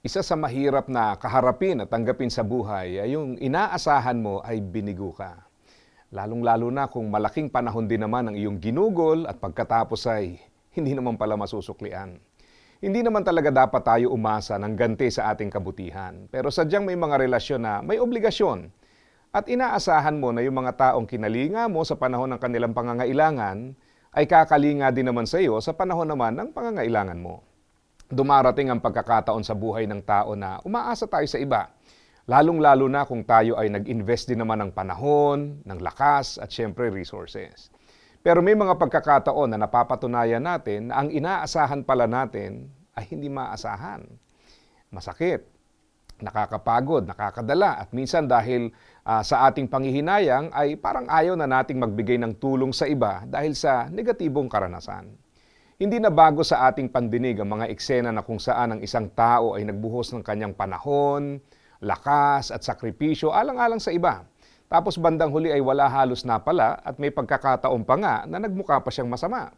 Isa sa mahirap na kaharapin at tanggapin sa buhay ay yung inaasahan mo ay binigo ka. Lalong-lalo na kung malaking panahon din naman ang iyong ginugol at pagkatapos ay hindi naman pala masusuklian. Hindi naman talaga dapat tayo umasa ng ganti sa ating kabutihan. Pero sadyang may mga relasyon na may obligasyon. At inaasahan mo na yung mga taong kinalinga mo sa panahon ng kanilang pangangailangan ay kakalinga din naman sa iyo sa panahon naman ng pangangailangan mo dumarating ang pagkakataon sa buhay ng tao na umaasa tayo sa iba. Lalong-lalo na kung tayo ay nag-invest din naman ng panahon, ng lakas at syempre resources. Pero may mga pagkakataon na napapatunayan natin na ang inaasahan pala natin ay hindi maasahan. Masakit, nakakapagod, nakakadala at minsan dahil ah, sa ating panghihinayang ay parang ayaw na nating magbigay ng tulong sa iba dahil sa negatibong karanasan. Hindi na bago sa ating pandinig ang mga eksena na kung saan ang isang tao ay nagbuhos ng kanyang panahon, lakas at sakripisyo alang-alang sa iba. Tapos bandang huli ay wala halos na pala at may pagkakataon pa nga na nagmukha pa siyang masama.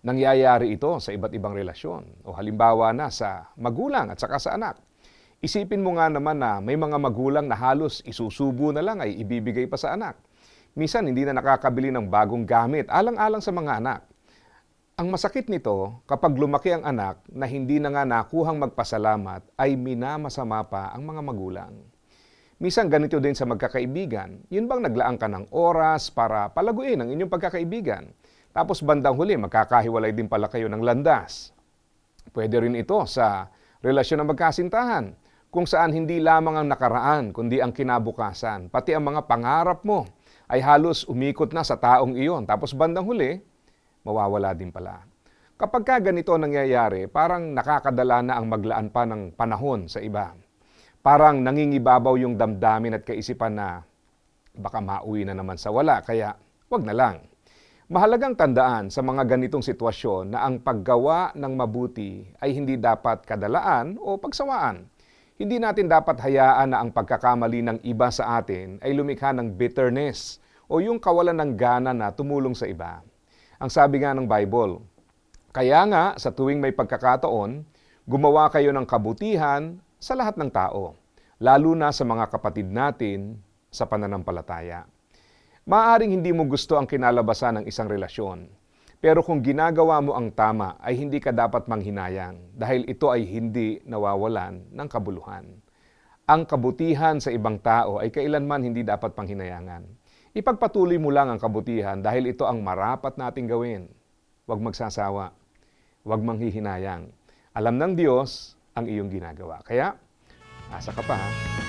Nangyayari ito sa iba't ibang relasyon o halimbawa na sa magulang at saka sa anak. Isipin mo nga naman na may mga magulang na halos isusubo na lang ay ibibigay pa sa anak. Minsan hindi na nakakabili ng bagong gamit alang-alang sa mga anak. Ang masakit nito, kapag lumaki ang anak na hindi na nga nakuhang magpasalamat, ay minamasama pa ang mga magulang. Minsan ganito din sa magkakaibigan. Yun bang naglaan ka ng oras para palaguin ang inyong pagkakaibigan? Tapos bandang huli, magkakahiwalay din pala kayo ng landas. Pwede rin ito sa relasyon ng magkasintahan, kung saan hindi lamang ang nakaraan, kundi ang kinabukasan. Pati ang mga pangarap mo ay halos umikot na sa taong iyon. Tapos bandang huli, mawawala din pala. Kapag ka ganito nangyayari, parang nakakadala na ang maglaan pa ng panahon sa iba. Parang nangingibabaw yung damdamin at kaisipan na baka mauwi na naman sa wala, kaya wag na lang. Mahalagang tandaan sa mga ganitong sitwasyon na ang paggawa ng mabuti ay hindi dapat kadalaan o pagsawaan. Hindi natin dapat hayaan na ang pagkakamali ng iba sa atin ay lumikha ng bitterness o yung kawalan ng gana na tumulong sa iba. Ang sabi nga ng Bible, kaya nga sa tuwing may pagkakataon, gumawa kayo ng kabutihan sa lahat ng tao, lalo na sa mga kapatid natin sa pananampalataya. Maaring hindi mo gusto ang kinalabasan ng isang relasyon, pero kung ginagawa mo ang tama ay hindi ka dapat manghinayang dahil ito ay hindi nawawalan ng kabuluhan. Ang kabutihan sa ibang tao ay kailanman hindi dapat panghinayangan. Ipagpatuloy mo lang ang kabutihan dahil ito ang marapat nating gawin. Huwag magsasawa. Huwag manghihinayang. Alam ng Diyos ang iyong ginagawa. Kaya, asa ka pa ha?